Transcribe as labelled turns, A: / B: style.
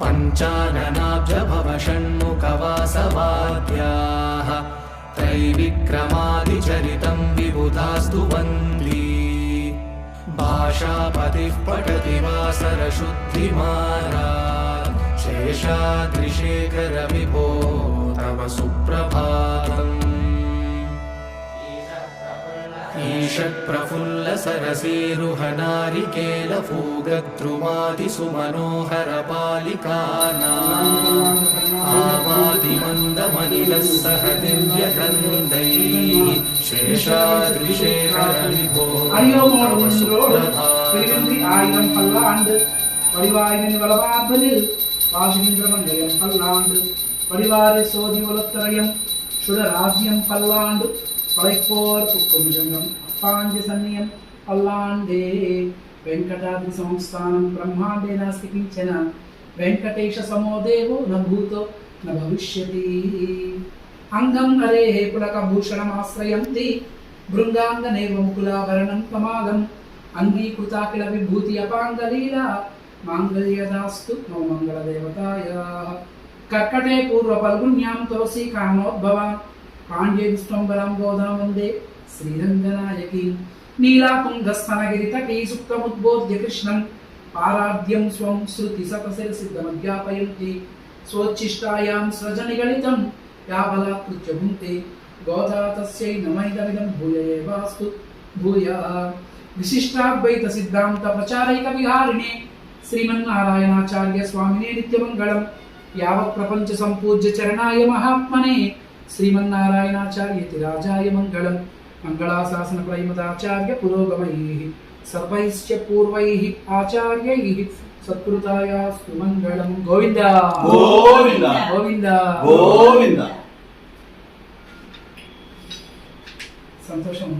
A: पञ्चाननाब्जभव षण्मुखवासवाद्याः त्रैविक्रमादिचरितं विबुधास्तु वन्दी। भाषापतिः पठति वासरशुद्धिमारात् शेषाद्रिशेखर विभो तव सुप्रभातम् ईषत्प्रफुल्लसरसीरुहनारिकेलफूगद्रुमादिसुमनोहरपालिकानाम् आवादिमन्दमनिलः सह दिव्यगन्धैः शेषाद्रिशेखरविभो
B: அரியோமோடு
A: तव
B: உங்களோடு
A: सुप्रभातम्
B: திருவிந்தி ஆயிரம் பல்லாண்டு வடிவாயினி வளவார்பது வாசுகின்ற மங்கயம் பல்லாண்டு வடிவாறு சோதி உலத்தரயம் சுடராஜ்யம் பல்லாண்டு படைப்போர் புக்குஞ்சங்கம் அப்பாஞ்ச சன்னியம் పల్లాండే వెంకటాద్రి సంస్థానం బ్రహ్మాండే నాస్తి కించన వెంకటేశ సమో దేవో న భూతో న భవిష్యతి అంగం హరే పులక భూషణమాశ్రయంతి భృంగాంగనేవ ముకులాభరణం తమాగం అంగీకృతాఖిల విభూతి అపాంగలీల మాంగళ్యదాస్తు మమ మంగళ దేవతాయ కర్కటే పూర్వ పల్గుణ్యాం తులసి కామోద్భవాన్ పాండ్య విష్ణంబరం గోదాం వందే శ్రీరంగనాయకి నీలాతుంగస్తనగిరితటీ సుప్తముద్బోధ్య కృష్ణం పారాధ్యం స్వం శృతి సతశిరసిద్ధమధ్యాపయంతి స్వోచ్ఛిష్టాయాం స్రజనిగళితం యాబలాకృత్య భుంక్తే గోదా తస్యై నమైదమిదం భూయ ఏవాస్తు భూయ విశిష్టాద్వైత సిద్ధాంత ప్రచారైక విహారిణే శ్రీమన్నారాయణాచార్య స్వామినే నిత్యమంగళం యావత్ ప్రపంచ సంపూజ్య చరణాయ మహాత్మనే శ్రీమన్నారాయణాచార్యతి రాజాయ మంగళం మంగళాశాసన ప్రైమదాచార్య పురోగమై సర్వైశ్చ పూర్వై ఆచార్యై సత్కృతాయాస్తు మంగళం గోవింద
C: గోవింద.
B: గోవింద
C: గోవింద
B: సంతోషం